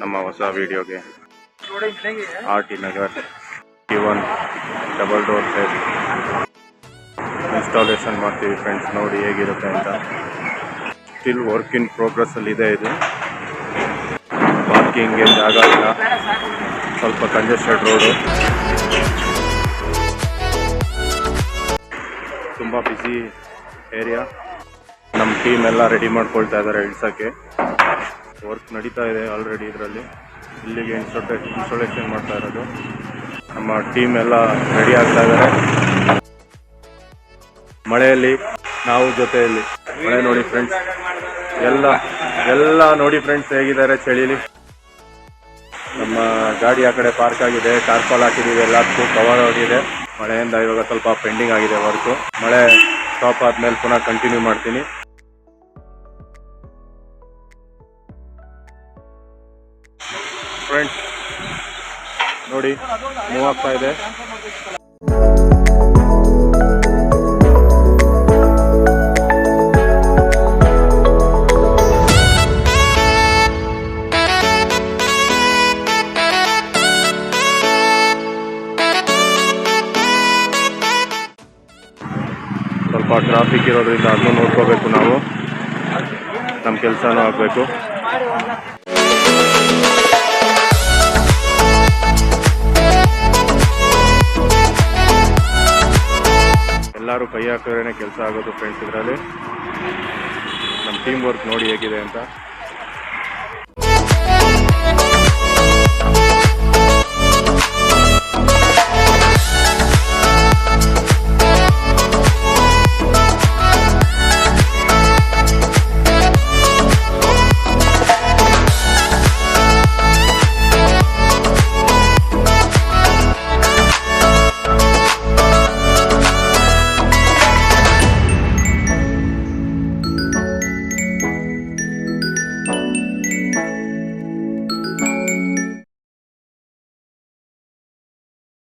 ನಮ್ಮ ಹೊಸ ವಿಡಿಯೋಗೆ. R T Nagar T one double door side installation ಮಾಡ್ತೀವಿ ಫ್ರೆಂಡ್ಸ್ ನೋಡಿ ಹೇಗಿರುತ್ತೆ ಅಂತ. ಸ್ಟಿಲ್ ವರ್ಕ್ ಇನ್ ಪ್ರೋಗ್ರೆಸ್ಸಲ್ಲಿ ಇದೆ ಇದು. ಪಾರ್ಕಿಂಗ್ಗೆ ಜಾಗ ಇಲ್ಲ. ಸ್ವಲ್ಪ ಕಂಜೆಸ್ಟೆಡ್ ರೋಡು ತುಂಬ ಬ್ಯುಸಿ ಏರಿಯಾ ನಮ್ಮ ಟೀಮ್ ಎಲ್ಲ ರೆಡಿ ಮಾಡ್ಕೊಳ್ತಾ ಇದ್ದಾರೆ ಇಳ್ಸೋಕ್ಕೆ. ವರ್ಕ್ ನಡೀತಾ ಇದೆ ಆಲ್ರೆಡಿ ಇದರಲ್ಲಿ. ಇಲ್ಲಿಗೆ ಇನ್ಸ್ಟೋಟೆ ಇನ್ಸ್ಟಾಲೇಷನ್ ಮಾಡ್ತಾ ಇರೋದು. ನಮ್ಮ ಟೀಮ್ ಎಲ್ಲ ರೆಡಿ ಆಗ್ತಾ ಇದ್ದಾರೆ ಮಳೆಯಲ್ಲಿ ನಾವು ಜೊತೆಯಲ್ಲಿ. ಮಳೆ ನೋಡಿ ಫ್ರೆಂಡ್ಸ್ ಎಲ್ಲ ಎಲ್ಲ ನೋಡಿ ಫ್ರೆಂಡ್ಸ್ ಹೇಗಿದ್ದಾರೆ ಚಳಿಲಿ. ನಮ್ಮ ಗಾಡಿ ಆ ಕಡೆ ಪಾರ್ಕ್ ಆಗಿದೆ ಟಾರ್ಪಾಲ್ ಹಾಕಿದ್ದೀವಿ ಎಲ್ಲದಕ್ಕೂ ಕವರ್ ಆಗಿದೆ. ಮಳೆಯಿಂದ ಇವಾಗ ಸ್ವಲ್ಪ ಪೆಂಡಿಂಗ್ ಆಗಿದೆ ವರ್ಕು ಮಳೆ ಸ್ಟಾಪ್ ಆದ್ಮೇಲೆ ಪುನಃ ಕಂಟಿನ್ಯೂ ಮಾಡ್ತೀನಿ. ಫ್ರೆಂಡ್ಸ್ ನೋಡಿ ಮೂವ್ ಆಗ್ತಾ ಇದೆ. ಸ್ವಲ್ಪ ಟ್ರಾಫಿಕ್ ಇರೋದ್ರಿಂದ ಅದನ್ನು ನೋಡ್ಕೋಬೇಕು ನಾವು. ನಮ್ಮ ಕೆಲಸನೂ ಆಗಬೇಕು. ಎಲ್ಲರೂ ಕೈ ಹಾಕಿದ್ರೇ ಕೆಲಸ ಆಗೋದು ಫ್ರೆಂಡ್ಸ್ ಇದರಲ್ಲಿ. ನಮ್ಮ ಟೀಮ್ ವರ್ಕ್ ನೋಡಿ ಹೇಗಿದೆ ಅಂತ.